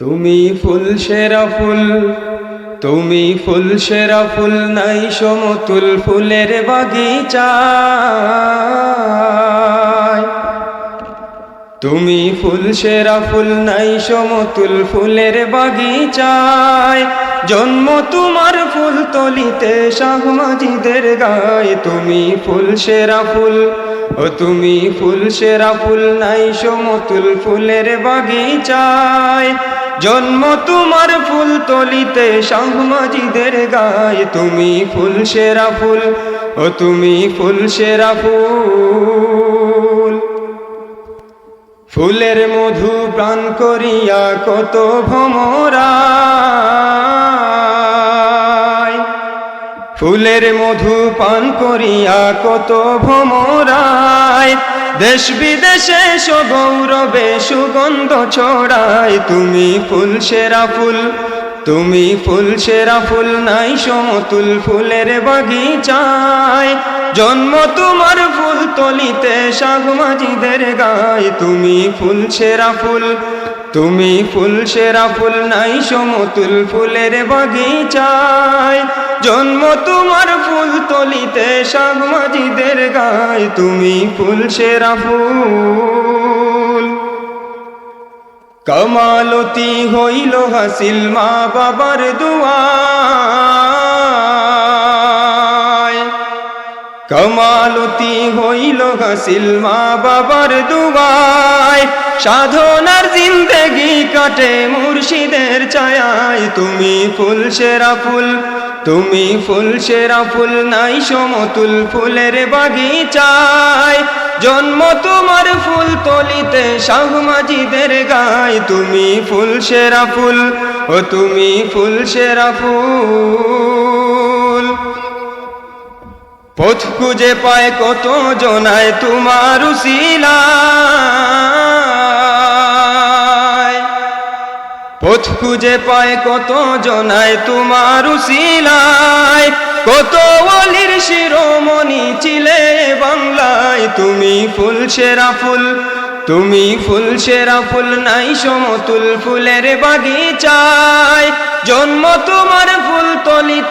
তুমি ফুল সেরা ফুল, তুমি ফুল সেরা ফুল নাই সমতুল ফুলের বাগিচা তুমি ফুল সেরা ফুল নাই সমতুল ফুলের বাগিচায়। জন্ম তোমার ফুল তলিতে শাহমাজিদের গায়ে। তুমি ফুল সেরা ফুল, ও তুমি ফুল সেরা ফুল নাই সমতুল ফুলের বাগিচায়। জন্ম তোমার ফুল তলিতে শাহমাজিদের গায়ে। তুমি ফুল সেরা ফুল ও তুমি ফুল সেরা ফুল। ফুলের মধু প্রাণ করিয়া কত ভমরা ফুলের মধু পান করিয়া কত ভমরায় দেশ বিদেশে সগৌরবে সুগন্ধ ছড়ায়। তুমি ফুল, সেরা ফুল, তুমি ফুল, সেরা ফুল, নাই সমতুল ফুলের বাগিচায়। জন্ম তোমার ফুল তলিতে শাগমাজিদের গায়। তুমি ফুল, সেরা ফুল তুমি ফুল সেরা ফুল নাই সমতুল ফুলের বাগিচায়। জন্ম তোমার ফুল তলিতে শাগমাজিদের গায়। তুমি ফুল সেরা ফুল। কমালতি হইল হাসিল মা বাবার দুয়ায় কমালতি হইল হাসিল মা বাবার দুয়ায়। সাধনার জিন্দেগি কাটে মুর্শিদের ছায়ায়। তুমি ফুল, সেরা ফুল, তুমি ফুল, সেরা ফুল নাই সমতুল ফুলের বাগিচায়। জন্ম তোমার ফুল তলিতে শাহমাজিদের গায়। তুমি ফুল, সেরা ফুল, ও তুমি ফুল, সেরা ফুল। পথ খুঁজে পায় কত জনায় তোমার উসিলায়। পথ খুঁজে পায় কত জনায় তোমার উসিলায়। কত অলির শিরোমণি ছিলে বাংলায়, তুমি ফুল সেরা ফুল, তুমি ফুল সেরা ফুল নাই সমতুল ফুলের বাগিচায়। জন্ম তোমার ফুল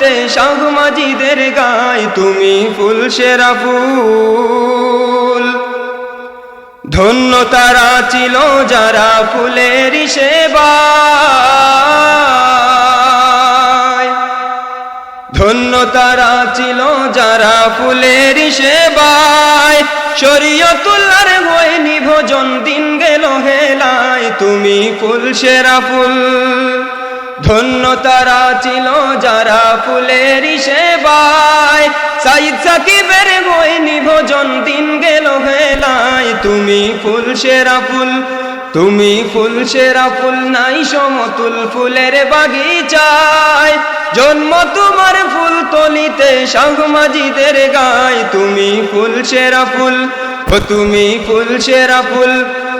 তলিতে শাহমাজিদের গায়, তুমি ফুল, সেরা ফুল। ধন্য তারা ছিল যারা ফুলের সেবায়। ধন্য তারা ছিল যারা ফুলের সেবায়। শরীয়তুল্লার হয়ে নিভোজন দিন গেল হেলায়, তুমি ফুল, সেরা ফুল। ধন্য তারা ছিল যারা ফুলের সেবায়। সাইদ সাকিবের হয়ে নিভোজন দিন গেল হেলায় তুমি ফুল সেরা ফুল, তুমি ফুল সেরা ফুল নাই সমতুল ফুলের বাগিচায়। জন্ম তোমার ফুল তলিতে শাহমাজিদের গায়। তুমি ফুল সেরা ফুল ও তুমি ফুল সেরা ফুল,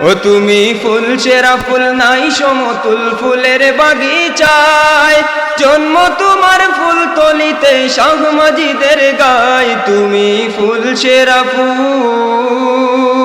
ও তুমি ফুল সেরা ফুল নাই সমতুল ফুলের বাগিচায়। জন্ম তোমার ফুল তলিতে শাহমাজিদের গায়, তুমি ফুল সেরা ফুল।